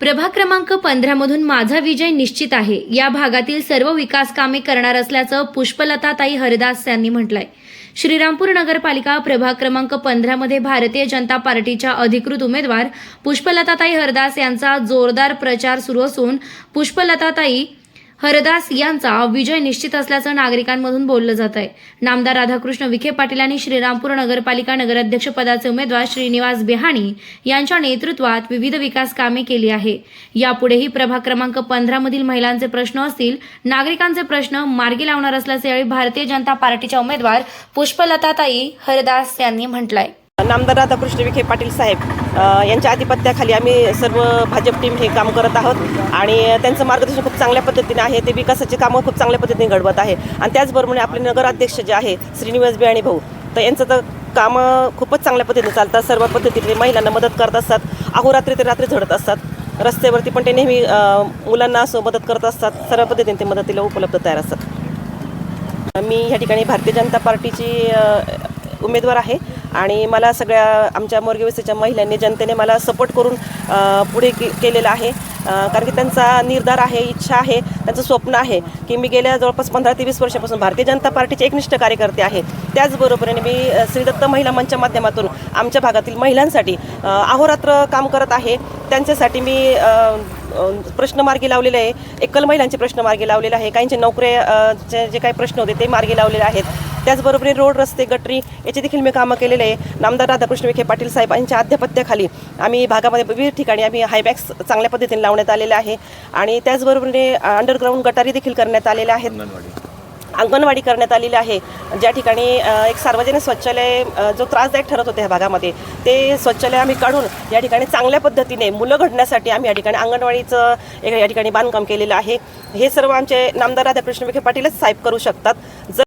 प्रभाग क्रमांक पंधरामधून माझा विजय निश्चित आहे. या भागातील सर्व विकास कामे करणार असल्याचं पुष्पलताताई हरदास यांनी म्हटलंय. श्रीरामपूर नगरपालिका प्रभाग क्रमांक पंधरामध्ये भारतीय जनता पार्टीच्या अधिकृत उमेदवार पुष्पलताताई हरदास यांचा जोरदार प्रचार सुरू असून पुष्पलताताई हरदास यांचा विजय निश्चित असल्याचं नागरिकांमधून बोललं जात आहे. नामदार राधाकृष्ण विखे पाटील आणि श्रीरामपूर नगरपालिका नगराध्यक्ष पदाचे उमेदवार श्रीनिवास बेहाणी यांच्या नेतृत्वात विविध विकास कामे केली आहे. यापुढेही प्रभाग क्रमांक पंधरा मधील महिलांचे प्रश्न असतील. नागरिकांचे प्रश्न मार्गी लावणार असल्याचे यावेळी भारतीय जनता पार्टीच्या उमेदवार पुष्पलताताई हरदास यांनी म्हटलंय. नामदार राधाकृष्ण विखे पाटील साहेब यांच्या आधिपत्याखाली आम्ही सर्व भाजप टीम हे काम करत आहोत आणि त्यांचं मार्गदर्शन खूप चांगल्या पद्धतीने आहे. ते विकासाची कामं खूप चांगल्या पद्धतीने घडवत आहे. आणि त्याचबरोबर आपले नगराध्यक्ष जे आहे श्रीनिवास बियाणी भाऊ तर यांचं तर कामं खूपच चांगल्या पद्धतीने चालतात. सर्व पद्धतीने महिलांना मदत करत असतात. अहोरात्री ते रात्री झडत असतात. रस्त्यावरती पण ते नेहमी मुलांना असं मदत करत असतात. सर्व पद्धतीने ते मदतीला उपलब्ध तयार असतात. मी ह्या ठिकाणी भारतीय जनता पार्टीची उमेदवार आहे. आणि मला सगळ्या आमच्या मोरगेवस्तीच्या महिलांनी जनतेने मला सपोर्ट करून पुढे के केलेलं आहे. कारण की त्यांचा निर्धार आहे इच्छा आहे त्यांचं स्वप्न आहे की मी गेल्या जवळपास पंधरा ते वीस वर्षापासून भारतीय जनता पार्टीचे एकनिष्ठ कार्यकर्ते आहे. त्याचबरोबरीने मी श्रीदत्त महिला मंचच्या माध्यमातून आमच्या भागातील महिलांसाठी अहोरात्र काम करत आहे. त्यांच्यासाठी मी प्रश्न मार्गी लावलेले आहे. एकल महिलांचे प्रश्न मार्गी लावलेले आहे. काहींचे नोकऱ्या जे काही प्रश्न होते ते मार्गी लावलेले आहेत. त्याचबरोबर रोड रस्ते गटरी याचे देखील मी कामं केलेले आहे. नामदार राधाकृष्ण विखे पाटील साहेबांच्या अध्यापत्याखाली आम्ही भागामध्ये विविध ठिकाणी आम्ही हायबॅक्स चांगल्या पद्धतीने लावण्यात आलेले आहे. आणि त्याचबरोबरीने अंडरग्राऊंड गटारी देखील करण्यात आलेल्या आहेत. अंगणवाडी करण्यात आलेली आहे. ज्या ठिकाणी एक सार्वजनिक शौचालय जो त्रासदायक ठरत होते ह्या भागामध्ये ते शौचालय आम्ही काढून या ठिकाणी चांगल्या पद्धतीने मुलं घडण्यासाठी आम्ही या ठिकाणी अंगणवाडीचं एक या ठिकाणी बांधकाम केलेलं आहे. हे सर्व आमचे नामदार राधाकृष्ण विखे पाटीलच साहेब करू शकतात. जर